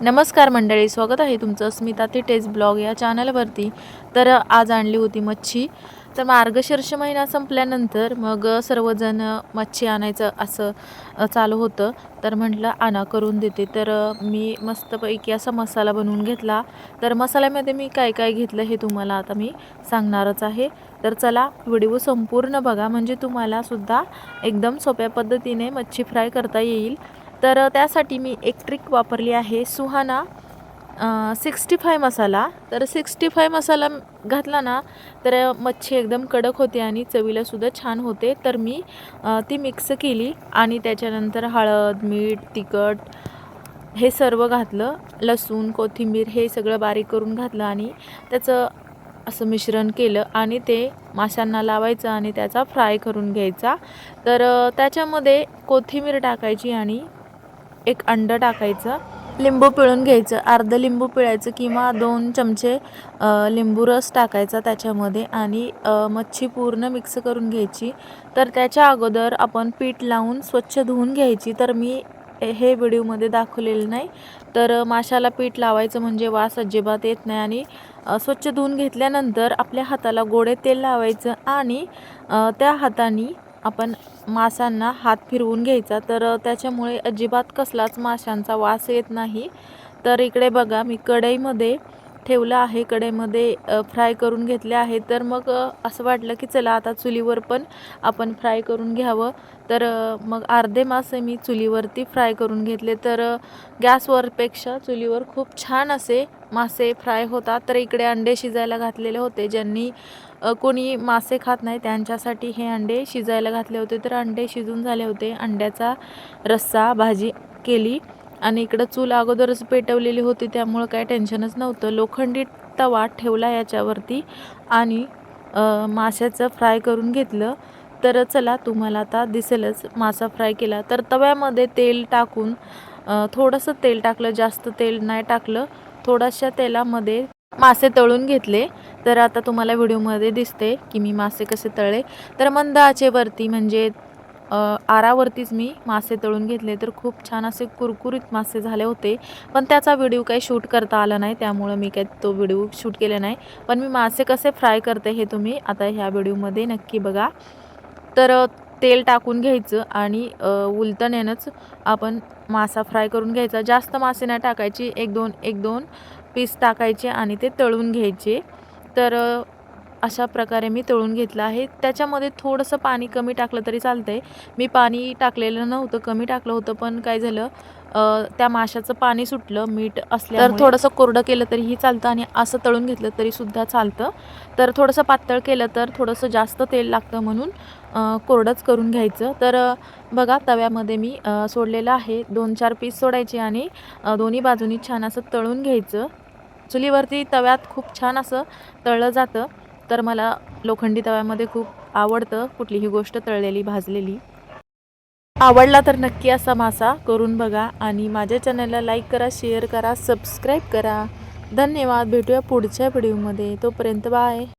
नमस्कार मंडळी स्वागत आहे तुमचं स्मिता थिटेज ब्लॉग या चॅनलवरती. तर आज आणली होती मच्छी. तर मार्गशीर्ष महिना संपल्यानंतर मग सर्वजण मच्छी आणायचं असं चालू होतं. तर म्हटलं आणा करून देते. तर मी मस्तपैकी असा मसाला बनवून घेतला. तर मसाल्यामध्ये मी काय काय घेतलं हे तुम्हाला आता मी सांगणारच आहे. तर चला व्हिडिओ संपूर्ण बघा. म्हणजे तुम्हाला सुद्धा एकदम सोप्या पद्धतीने मच्छी फ्राय करता येईल. तर त्यासाठी मी एक ट्रिक वापरली आहे. Suhana sixty five masala. तर सिक्स्टी फाय मसाला घातला ना तर मच्छी एकदम कडक होते आणि चवीलासुद्धा छान होते. तर मी ती मिक्स केली आणि त्याच्यानंतर हळद मीठ तिखट हे सर्व घातलं. लसूण कोथिंबीर हे सगळं बारीक करून घातलं आणि त्याचं असं मिश्रण केलं आणि ते माशांना लावायचं आणि त्याचा फ्राय करून घ्यायचा. तर त्याच्यामध्ये कोथिंबीर टाकायची आणि एक अंडं टाकायचं लिंबू पिळून घ्यायचं अर्ध लिंबू पिळायचं किंवा दोन चमचे लिंबू रस टाकायचा त्याच्यामध्ये आणि मच्छी पूर्ण मिक्स करून घ्यायची. तर त्याच्या अगोदर आपण पीठ लावून स्वच्छ धुवून घ्यायची. तर मी हे व्हिडिओमध्ये दाखवलेलं नाही. तर माशाला पीठ लावायचं म्हणजे वास अजिबात येत नाही आणि स्वच्छ धुवून घेतल्यानंतर आपल्या हाताला गोडे तेल लावायचं आणि त्या हाताने आपण माशांना हात फिरवून घ्यायचा. तर त्याच्यामुळे अजिबात कसलाच माशांचा वास येत नाही. तर इकडे बघा मी कढईमध्ये ठेवलं आहे कडेमध्ये फ्राय करून घेतले आहे. तर मग असं वाटलं की चला आता चुलीवर पण आपण फ्राय करून घ्यावं. तर मग अर्धे मासे मी चुलीवरती फ्राय करून घेतले. तर गॅसवरपेक्षा चुलीवर खूप छान असे मासे फ्राय होतात. तर इकडे अंडे शिजायला घातलेले होते. ज्यांनी कोणी मासे खात नाही त्यांच्यासाठी हे अंडे शिजायला घातले होते. तर अंडे शिजून झाले होते. अंड्याचा रस्सा भाजी केली. आणि इकडं चूल अगोदरच पेटवलेली होती त्यामुळं काय टेन्शनच नव्हतं. लोखंडी तवा ठेवला याच्यावरती आणि माशाचं फ्राय करून घेतलं. तर चला तुम्हाला आता दिसेलच मासा फ्राय केला. तर तव्यामध्ये तेल टाकून थोडंसं तेल टाकलं जास्त तेल नाही टाकलं. थोड्याशा तेलामध्ये मासे तळून घेतले. तर आता तुम्हाला व्हिडिओमध्ये दिसते की मी मासे कसे तळले. तर मंद आचेवरती म्हणजे आरावरतीच मी मासे तळून घेतले तर खूप छान असे कुरकुरीत मासे झाले होते. पण त्याचा व्हिडिओ काही शूट करता आला नाही त्यामुळं मी काही तो व्हिडिओ शूट केला नाही. पण मी मासे कसे फ्राय करते हे तुम्ही आता ह्या व्हिडिओमध्ये नक्की बघा. तर तेल टाकून घ्यायचं आणि अ, आपण मासा फ्राय करून घ्यायचा. जास्त मासे नाही टाकायची. एक दोन एक दोन पीस टाकायचे आणि ते तळून घ्यायचे. तर अशा प्रकारे मी तळून घेतलं आहे. त्याच्यामध्ये थोडंसं पाणी कमी टाकलं तरी चालतं आहे मी पाणी टाकलेलं नव्हतं कमी टाकलं होतं पण काय झालं त्या माशाचं पाणी सुटलं मीठ असलं तर थोडंसं कोरडं केलं तरीही चालतं आणि असं तळून घेतलं तरीसुद्धा चालतं. तर थोडंसं पातळ केलं तर थोडंसं जास्त तेल लागतं म्हणून कोरडंच करून घ्यायचं. तर बघा तव्यामध्ये मी सोडलेलं आहे. दोन चार पीस सोडायचे आणि दोन्ही बाजूनी छान असं तळून घ्यायचं. चुलीवरती तव्यात खूप छान असं तळलं जातं. तर मला लोखंडी तव्यामध्ये खूप आवडतं कुठलीही गोष्ट तळलेली भाजलेली. आवडला तर नक्की असा मासा करून बघा आणि माझ्या चॅनलला लाईक करा शेअर करा सबस्क्राईब करा. धन्यवाद भेटूया पुढच्या व्हिडिओमध्ये. तोपर्यंत बाय.